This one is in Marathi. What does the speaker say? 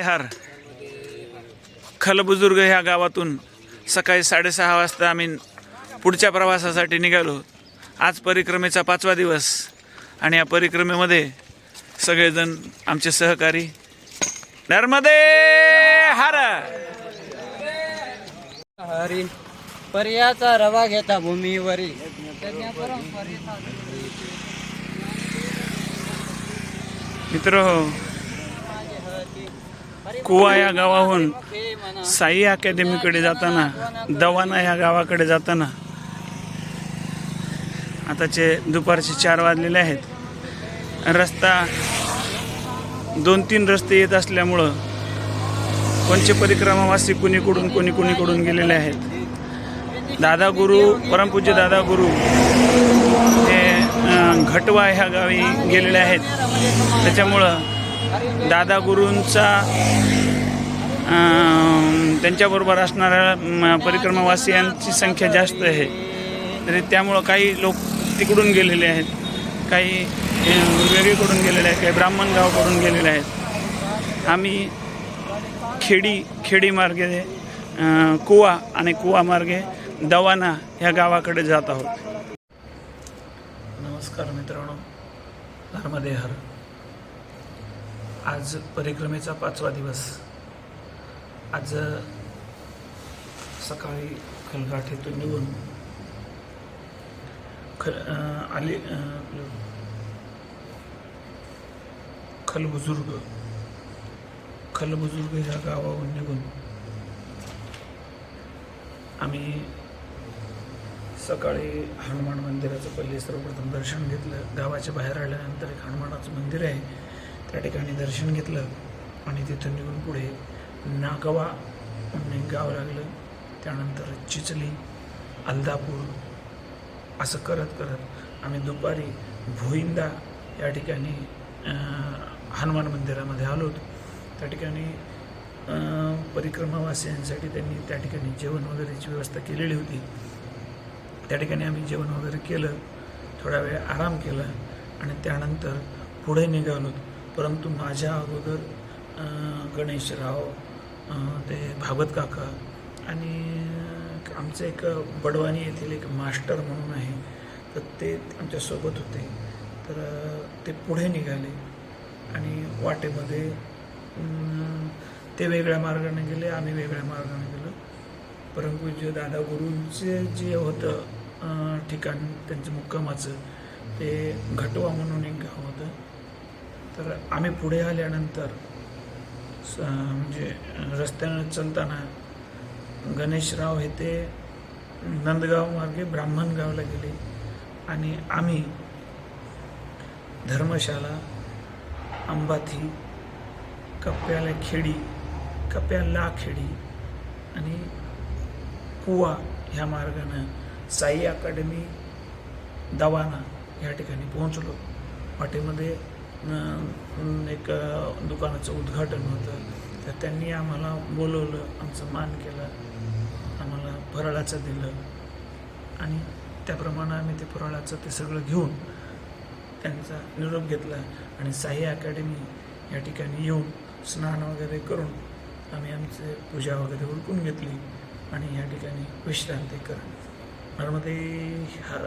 हार खलबुजुर्ग ह्या गावातून सकाळी साडेसहा वाजता आम्ही पुढच्या प्रवासासाठी निघालो. आज परिक्रमेचा पाचवा दिवस आणि या परिक्रमेमध्ये सगळेजण आमचे सहकारी. नर्मदे हार! हरी पर्याचा रवा घेता भूमीवरी. मित्र कुवा या गावाहून साई अकॅडमीकडे जाताना दवाना या गावाकडे जाताना. आताचे दुपारचे चार वाजलेले आहेत. रस्ता दोन तीन रस्ते येत असल्यामुळं कोणचे परिक्रमावासी कुणीकडून कोणी कुणीकडून गेलेले आहेत. दादा गुरु परमपूज्य दादा गुरु हे घटवा ह्या गावी गेलेले आहेत. त्याच्यामुळं दादा गुरूंचा त्यांच्याबरोबर असणाऱ्या परिक्रमावासियांची संख्या जास्त आहे. तरी त्यामुळं काही लोक तिकडून गेलेले आहेत. काही वेगळीकडून गेलेले आहेत. काही ब्राह्मण गावाकडून गेलेले आहेत. आम्ही खेडी खेडी मार्गे कुवा आणि कुवा मार्गे दवाना ह्या गावाकडे जात आहोत. नमस्कार मित्रांनो. धर्मदेहर. आज परिक्रमेचा पाचवा दिवस. आज सकाळी खलघाट निघून खल आले खलबुजुर्ग खलबुजुर्ग ह्या गावाहून निघून आम्ही सकाळी हनुमान मंदिराचं पहिले सर्वप्रथम दर्शन घेतलं. गावाच्या बाहेर आल्यानंतर एक हनुमानाचं मंदिर आहे. त्या ठिकाणी दर्शन घेतलं आणि तिथून निघून पुढे नागवा म्हणून एक गाव लागलं. त्यानंतर चिचली अलदापूर असं करत करत आम्ही दुपारी भोईंदा या ठिकाणी हनुमान मंदिरामध्ये आलो त्या ठिकाणी परिक्रमावासियांसाठी त्यांनी त्या ठिकाणी जेवण वगैरेची व्यवस्था केलेली होती. त्या ठिकाणी आम्ही जेवण वगैरे केलं थोडा वेळ आराम केला आणि त्यानंतर पुढे निघालो. परंतु माझ्या अगोदर गणेशराव ते भागवत काका आणि आमचं एक बडवानी येथील एक मास्टर म्हणून आहे तर ते आमच्यासोबत होते. तर ते पुढे निघाले आणि वाटेमध्ये ते वेगळ्या मार्गाने गेले आम्ही वेगळ्या मार्गाने गेलो. परंतु जे दादा गुरूंचे जे होतं ठिकाण त्यांचं मुक्कामाचं ते घटवा म्हणून एक गाव तर आम्ही पुढे आल्यानंतर स- म्हणजे रस्त्यानं चालताना गणेशराव हे ते नंदगाव मार्गे ब्राह्मणगावला गेले आणि आम्ही धर्मशाला अंबाथी कप्प्याला खेडी कप्प्याला खेडी आणि कुवा ह्या मार्गानं साई अकॅडमी दवाना या ठिकाणी पोहोचलो. वाटेमध्ये एक दुकानाचं उद्घाटन होतं. तर त्यांनी आम्हाला बोलवलं आमचं मान केलं आम्हाला फराळाचं दिलं. आणि त्याप्रमाणे आम्ही ते फराळाचं ते सगळं घेऊन त्यांचा निरोप घेतला आणि साई अकॅडमी या ठिकाणी येऊन स्नान वगैरे करून आम्ही आमचे पूजा वगैरे उरकून घेतली आणि या ठिकाणी विश्रांती करा नर्मदे हर